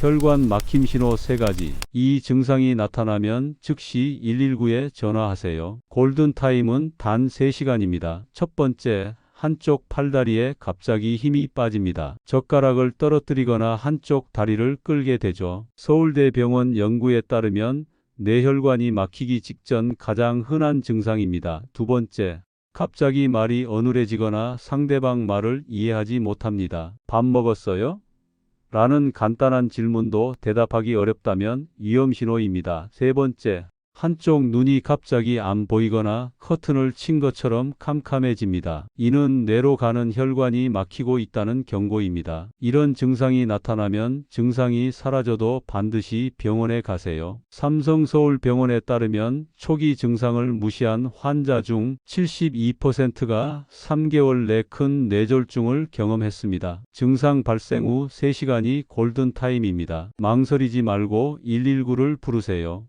혈관 막힘 신호 3가지. 이 증상이 나타나면 즉시 119에 전화하세요. 골든타임은 단 3시간입니다. 첫 번째, 한쪽 팔다리에 갑자기 힘이 빠집니다. 젓가락을 떨어뜨리거나 한쪽 다리를 끌게 되죠. 서울대병원 연구에 따르면 뇌혈관이 막히기 직전 가장 흔한 증상입니다. 두 번째, 갑자기 말이 어눌해지거나 상대방 말을 이해하지 못합니다. 밥 먹었어요? 라는 간단한 질문도 대답하기 어렵다면 위험 신호입니다. 세 번째, 한쪽 눈이 갑자기 안 보이거나 커튼을 친 것처럼 캄캄해집니다. 이는 뇌로 가는 혈관이 막히고 있다는 경고입니다. 이런 증상이 나타나면 증상이 사라져도 반드시 병원에 가세요. 삼성서울병원에 따르면 초기 증상을 무시한 환자 중 72%가 3개월 내 큰 뇌졸중을 경험했습니다. 증상 발생 후 3시간이 골든타임입니다. 망설이지 말고 119를 부르세요.